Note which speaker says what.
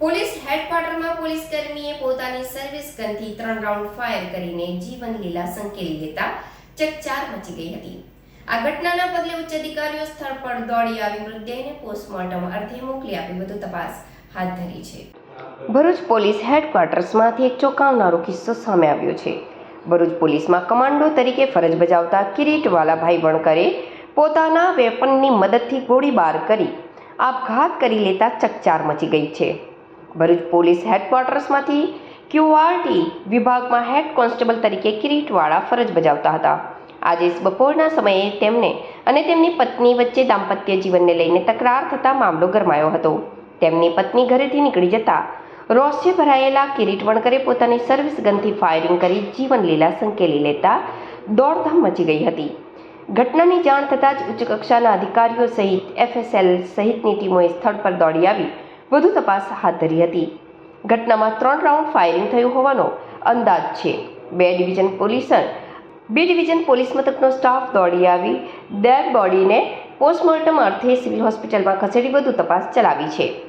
Speaker 1: Police હેડક્વાર્ટરમાં police કર્મીએ પોતાની service ગનથી ત્રણ round fire કરીને જીવન લીલા સંકેલી લેતા ચકચાર મચી ગઈ હતી. આ ઘટનાના પગલે ઉચ્ચ અધિકારીઓ સ્થળ પર દોડી આવી મૃતદેહને પોસ્ટમોર્ટમ અર્થે મોકલી આપી વધુ તપાસ હાથ ધરી છે. ભરૂચ પોલીસ હેડક્વાર્ટર્સમાંથી એક ચોંકાવનારો કિસ્સો સામે આવ્યો છે. ભરૂચ પોલીસમાં કમાન્ડો તરીકે ફરજ બજાવતા કિરીટવાલા ભાઈ વણકરે પોતાના વેપનની મદદથી ગોળીબાર કરી આપઘાત કરી લેતા ચકચાર મચી ગઈ છે. ભરૂચ પોલીસ હેડક્વાર્ટર્સમાંથી ક્યુઆરટી વિભાગમાં હેડ કોન્સ્ટેબલ તરીકે કિરીટવાળા ફરજ બજાવતા હતા. આજે બપોરના સમયે તેમને અને તેમની પત્ની વચ્ચે દાંપત્ય જીવનને લઈને તકરાર થતા મામલો ગરમાયો હતો. તેમની પત્ની ઘરેથી નીકળી જતા રોષે ભરાયેલા કિરીટ વણકરે પોતાની સર્વિસ ગનથી ફાયરિંગ કરી જીવનલીલા સંકેલી લેતા દોડધામ મચી ગઈ હતી. ઘટનાની જાણ થતાં જ ઉચ્ચ કક્ષાના અધિકારીઓ સહિત એફએસએલ સહિતની ટીમોએ સ્થળ પર દોડી આવી વધુ તપાસ હાથ ધરી હતી. ઘટનામાં ત્રણ રાઉન્ડ ફાયરિંગ થયું હોવાનો અંદાજ છે. બે ડિવિઝન પોલીસ બે ડિવિઝન પોલીસ મથકનો સ્ટાફ દોડી આવી. ડેડ બોડીને પોસ્ટમોર્ટમ અર્થે સિવિલ હોસ્પિટલમાં ખસેડી વધુ તપાસ ચલાવી છે.